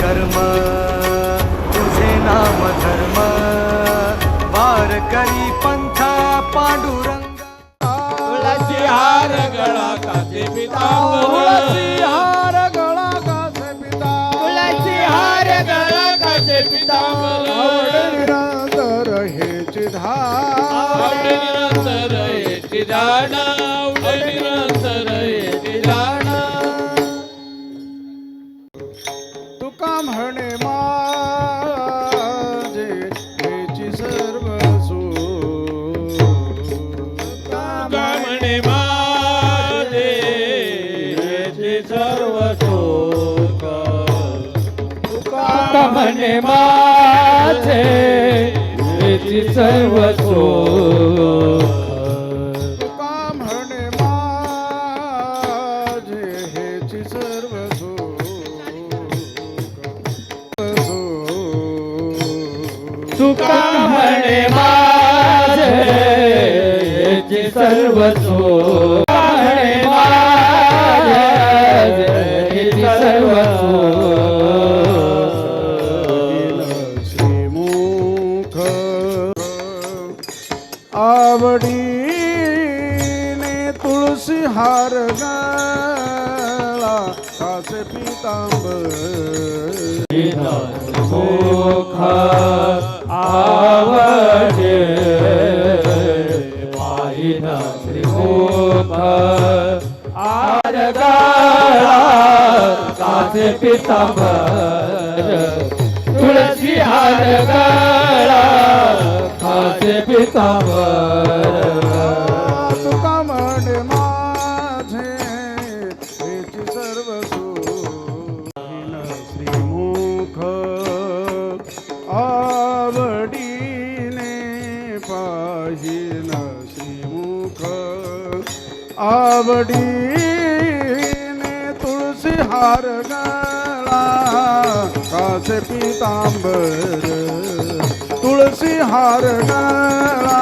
कर्म तुझे नाम धर्म. वारकरी पंथ पांडुरंग. तुळसी हार गळा काचे माझे येते सर्व तुका म्हणे माझे हेची सर्व सुख. तुका म्हणे माझे याचे सर्व सुख. पितांबर तुळशी हार गळा काचे पितांबर. ਵੜੀ ਨੇ ਤੁਲਸੀ ਹਾਰ ਗਲਾ ਕਾਸ ਪੀਤਾਂਬਰ। ਤੁਲਸੀ ਹਾਰ ਗਲਾ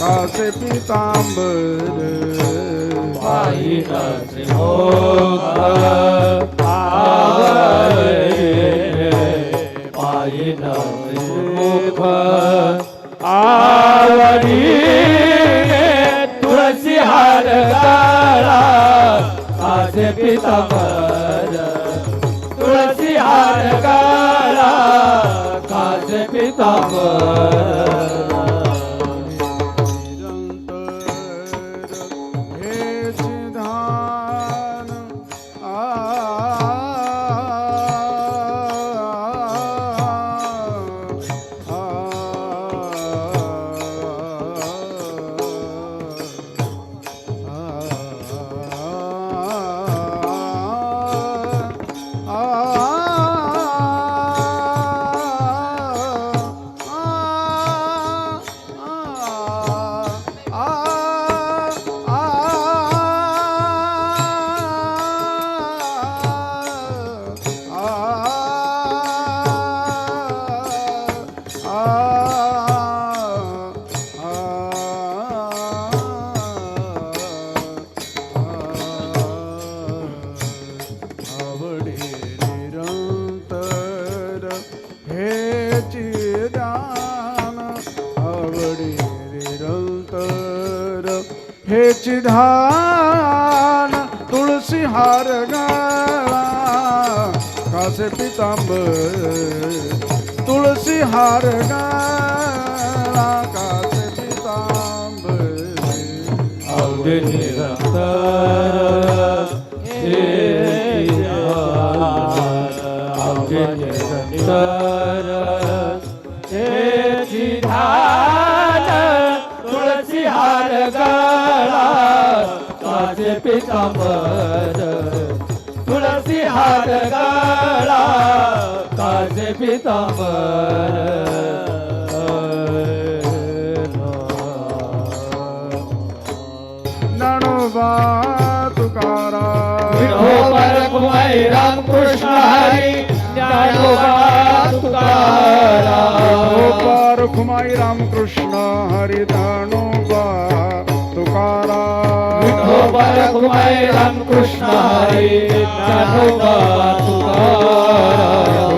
ਕਾਸ ਪੀਤਾਂਬਰ। ਭਾਈ ਅਜ ਹੋਗਾ ਆਵੇ ਭਾਈ ਨਾ ਮੁਖ ਨਿਧਾਨ ਤੁਲਸੀ ਹਾਰ ਗਾਲਾ ਕਸ ਪਿਤੰਬਰ ਤੁਲਸੀ ਹਾਰ ਗਾਲਾ पितांबर ज्ञानोबा तुकारा विठोबर कुमाई रामकृष्ण हरी ज्ञानोबा तुकाराम गोपार खुमाई रामकृष्ण हरी ज्ञानोबा तुकारा विठोबर कुमाई रामकृष्ण हरी ज्ञानोबा तुकाराम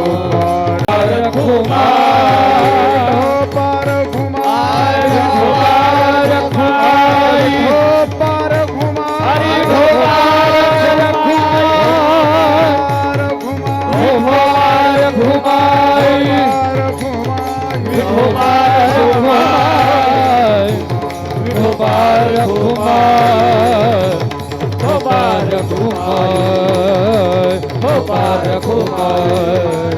ખુમાર ખુમાર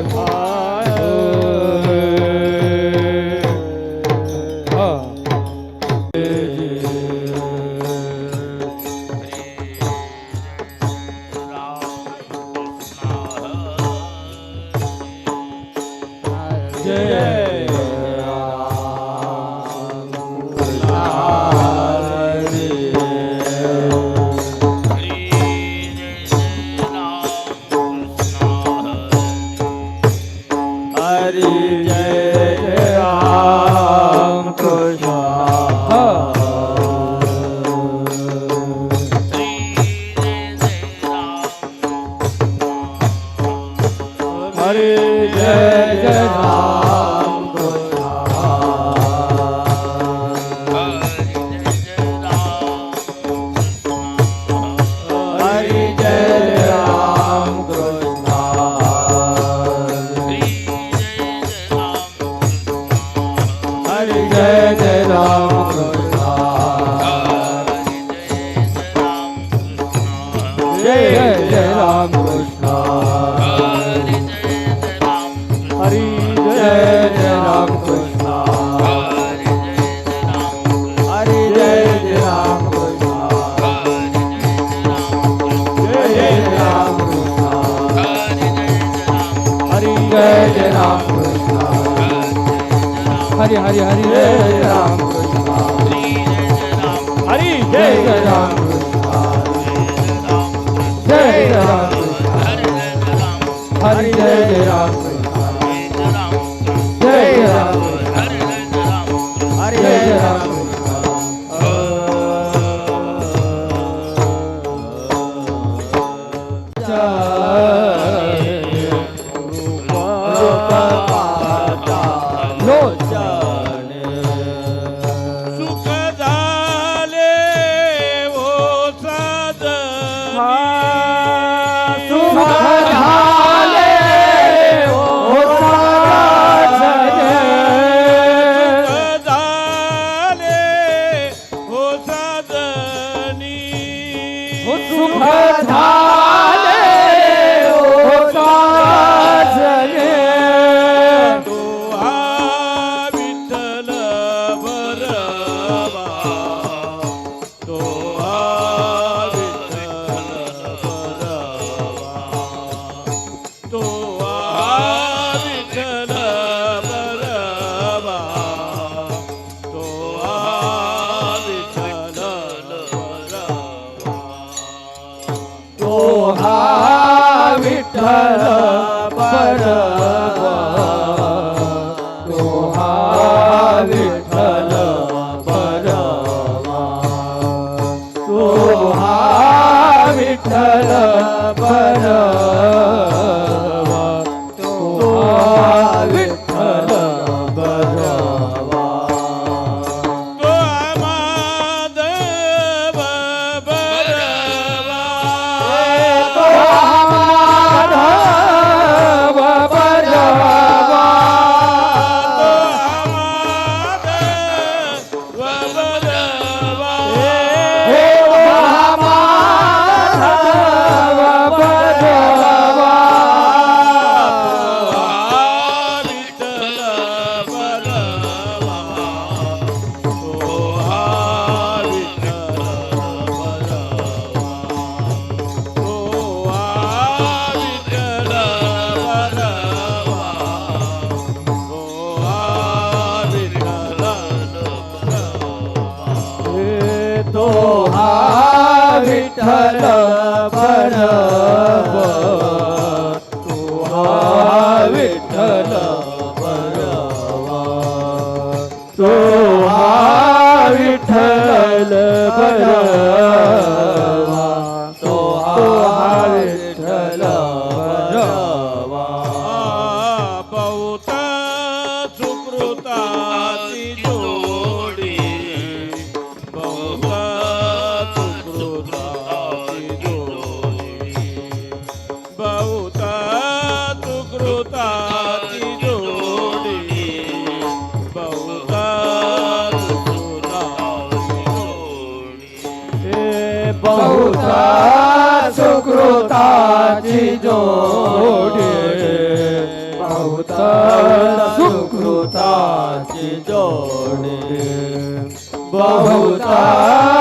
સાથી જોડે બહુતર સુકૃતાથી જોડે બહુતર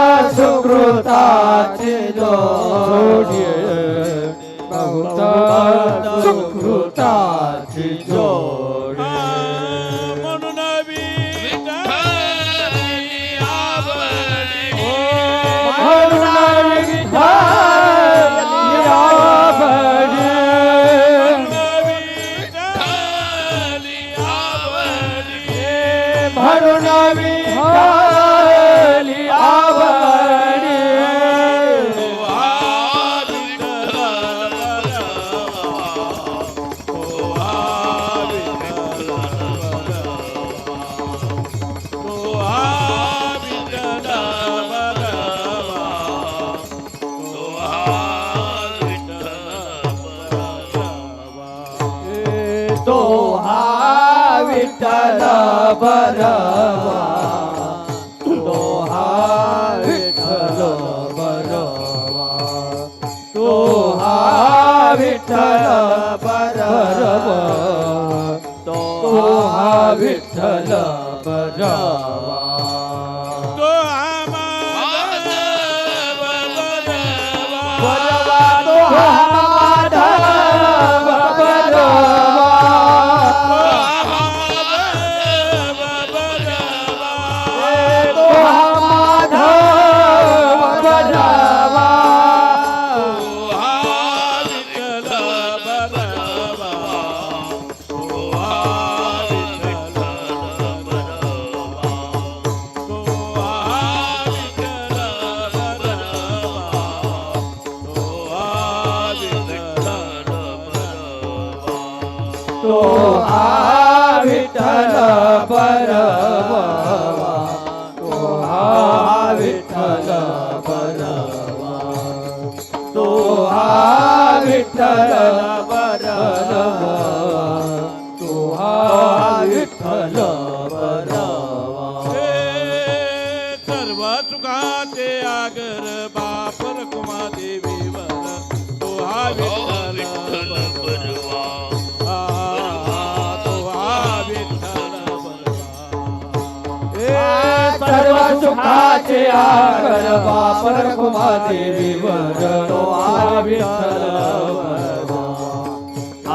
सर्व सुखाचे आकर बापर कुमा देवीवर तो आविठल विठ्ठल बरवा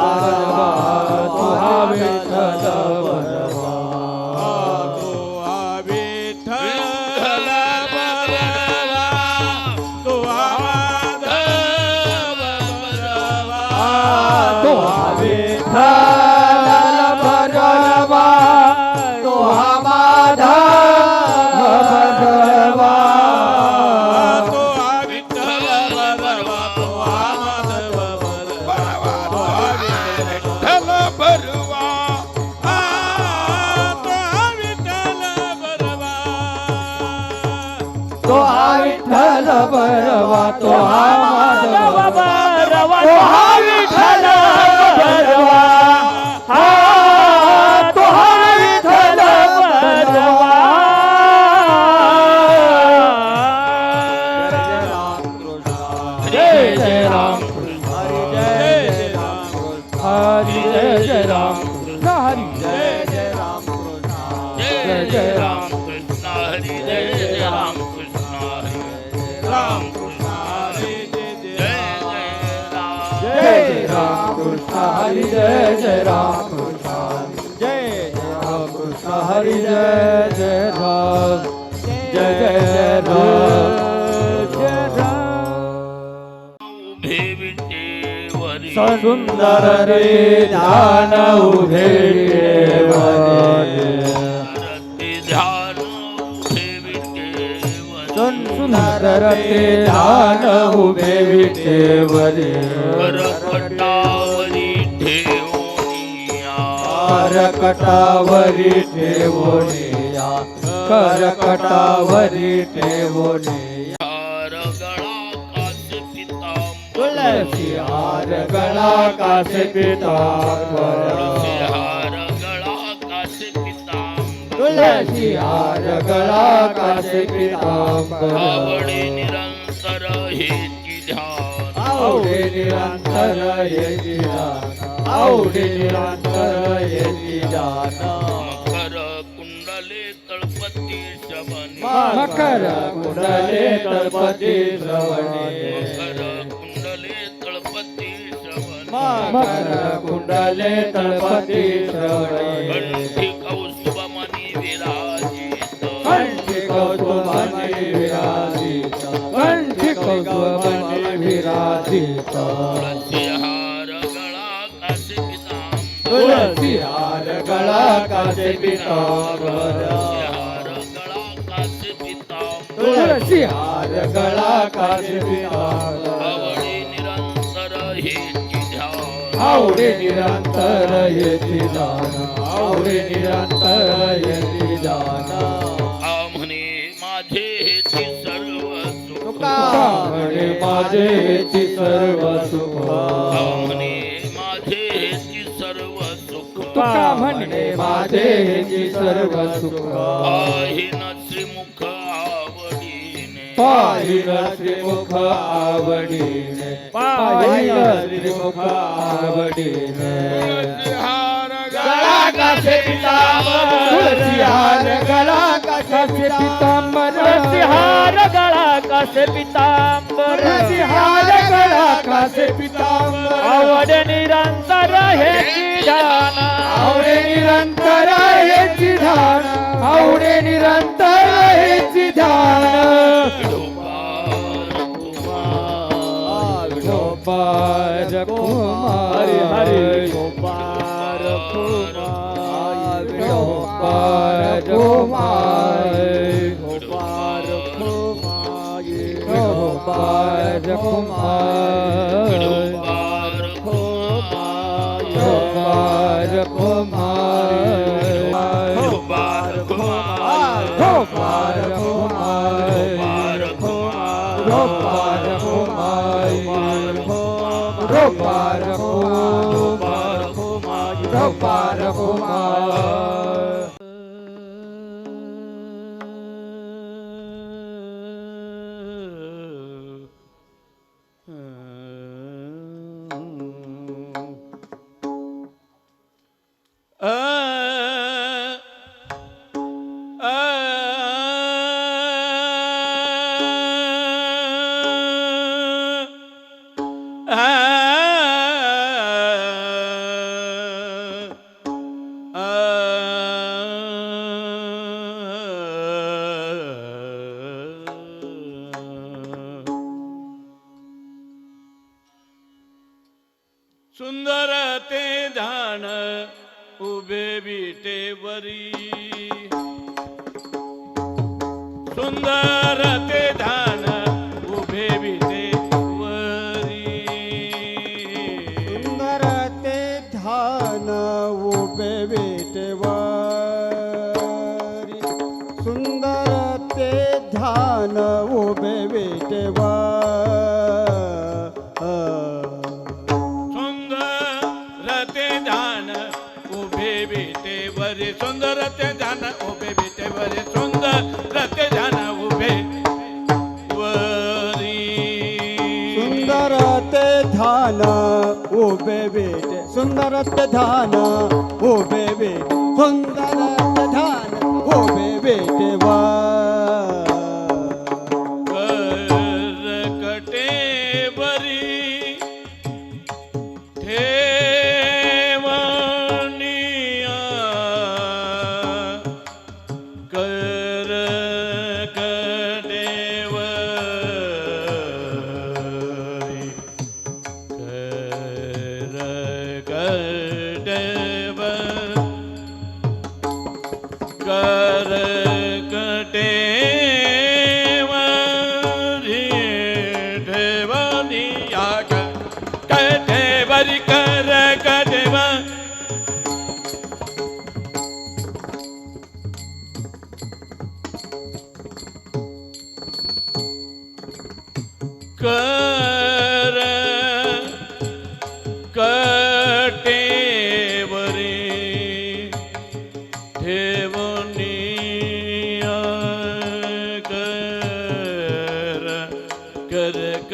आरवा तो हा तो हा विठ्ठल बरवा तो हा माधव बरवा. तो हा विठ्ठल बरवा. સુંદર રે ધ્યાન ઉભે સુંદર રે ધ્યાન ઉભે વિટેવરે કરકટાવરી ઠેવોનિયા કરકટાવરી ઠેવોનિયા पितांबर तुळसी हार गळा कासे पितांबर हार गळा कास पितांबर तुळसी हार गळा कासे पितांबर आवडे निरंतर हेची ध्यान आवडे निरंतर आवडे निरंतर मकर कुंडले तळपती श्रवणे. मकर कुंडले तळपती श्रवणे. कौस्तुभमणी विराजित. कंठी कौतुभाने विराजित. कंठी विराजित. गळा कासे पितांबर कासे पितांबर हार आवडे निरंतर येती जाण आवडे निरंतर येती जाण हा म्हणे माझे हेची सर्व सुख. म्हणे माझे हेची सर्व सुख. हा म्हणे माझे हेची सर्व सुख. म्हणे माझे हेची सर्व सुख. श्रीमुख પાહિલ ત્રિમુખ આવડીને પાહિલ ત્રિમુખ આવડીને ગળા કાશે પિતાંબર ગળા कासे पितांबर. तुळसी हार गळा कासे पितांबर. तुळसी हार गळा कासे पितांबर. आवड निरंतर हे ध्यान आवडे निरंतर हेची ध्यान आवडे निरंतर हेची ध्यान गोपाल कुमार हरे गोपाल ગોપાલ કુમાર ગોપાલ કુમાર ગોપાલ કુમાર ગોપાલ કુમાર ते ध्यान उभे विटेवरी सुंदर ते ध्यान विटे सुंदर ते ध्यान उभे विटे सुंदर ते ध्यान उभे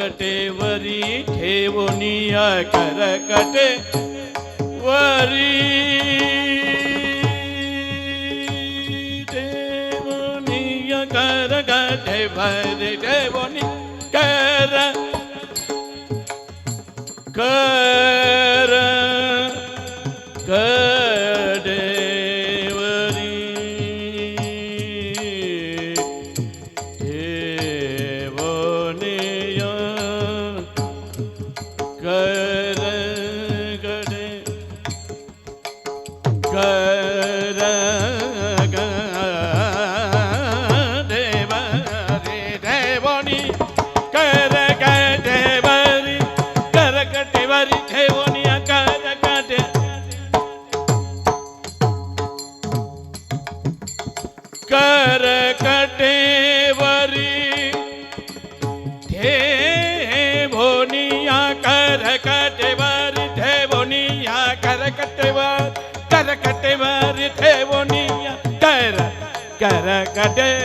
वरी ठेवनिया करकटे वरी ठेवनिया करकटे वरी ठेवनी कर कर day.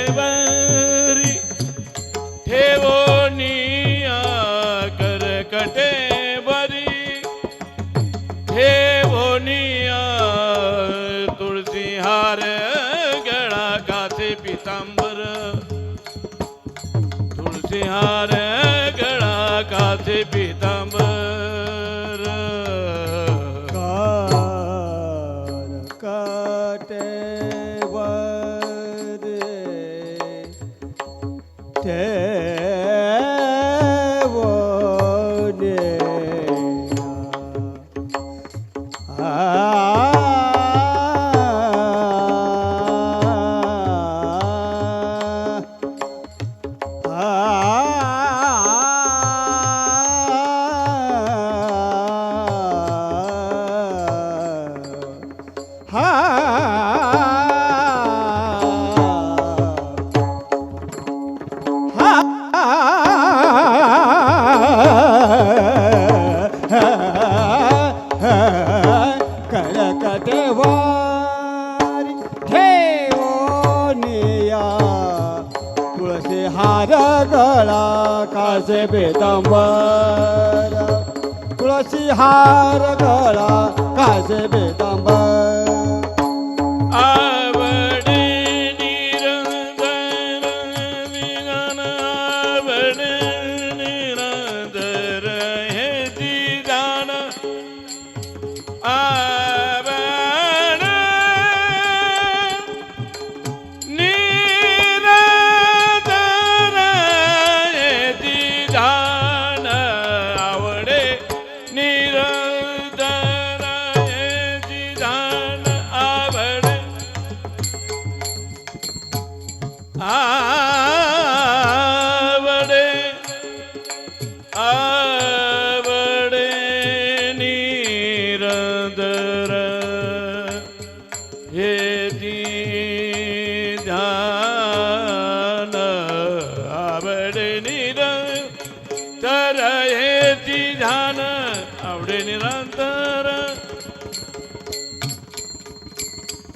Yeah.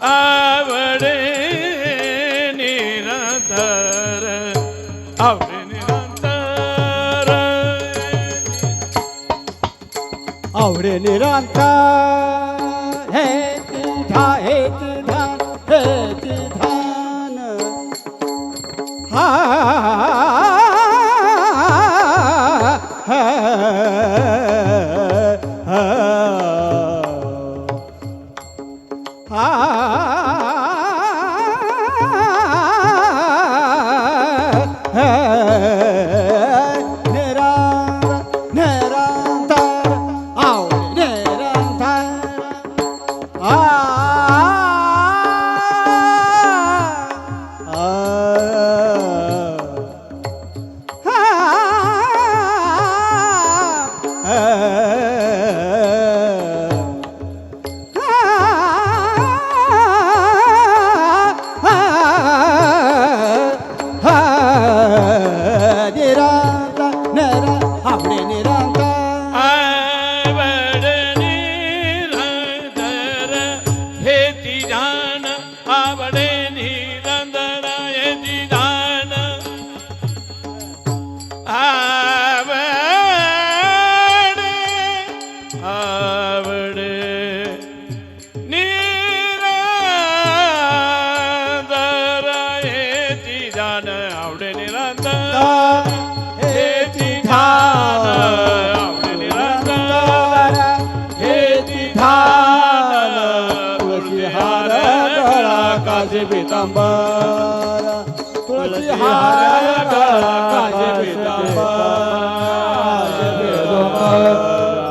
आवडे निरंतर आवडे निरंतर. आवडे निरंतर.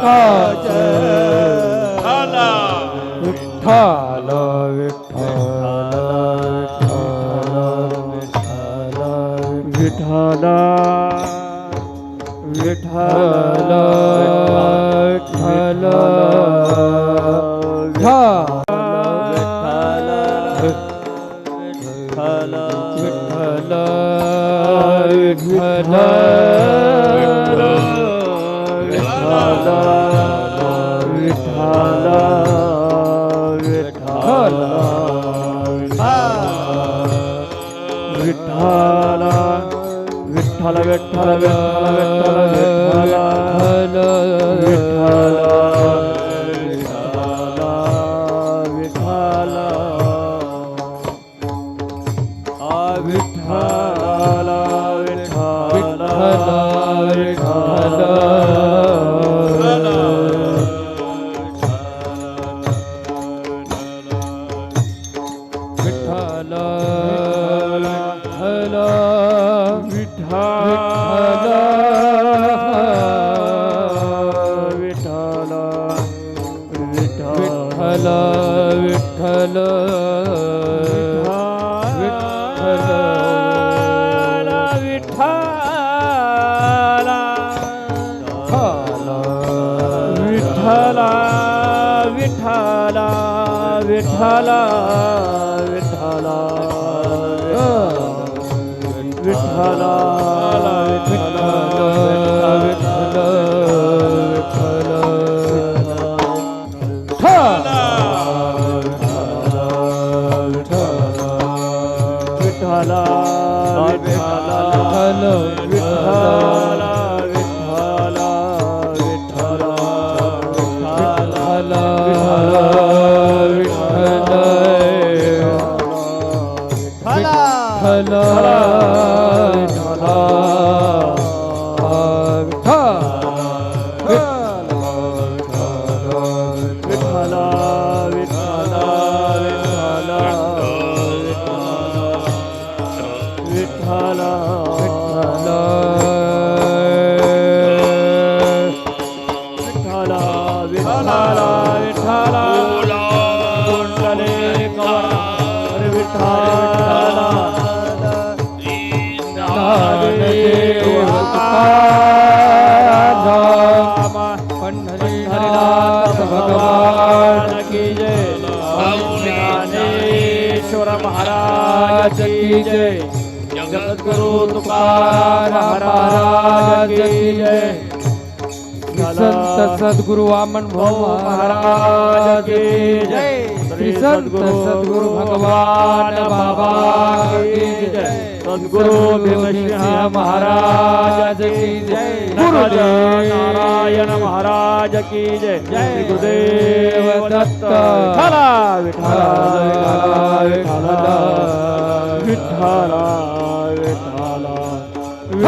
काच आला Vitthal Vitthal Vitthal Vitthal Vitthal Vitthal Vitthal Uh... -huh. Allah. जगद्गुरु तुकाराम महाराज की जय। संत सद्गुरु वामन महाराज की जय। श्री संत सद्गुरु भगवान बाबा की जय। सद्गुरु भीमसिंह महाराज की जय। गुरुदेव। नारायण महाराज की जय। जय। गुरुदेव दत्त। विठ्ठला विठ्ठला विठ्ठला विठ्ठला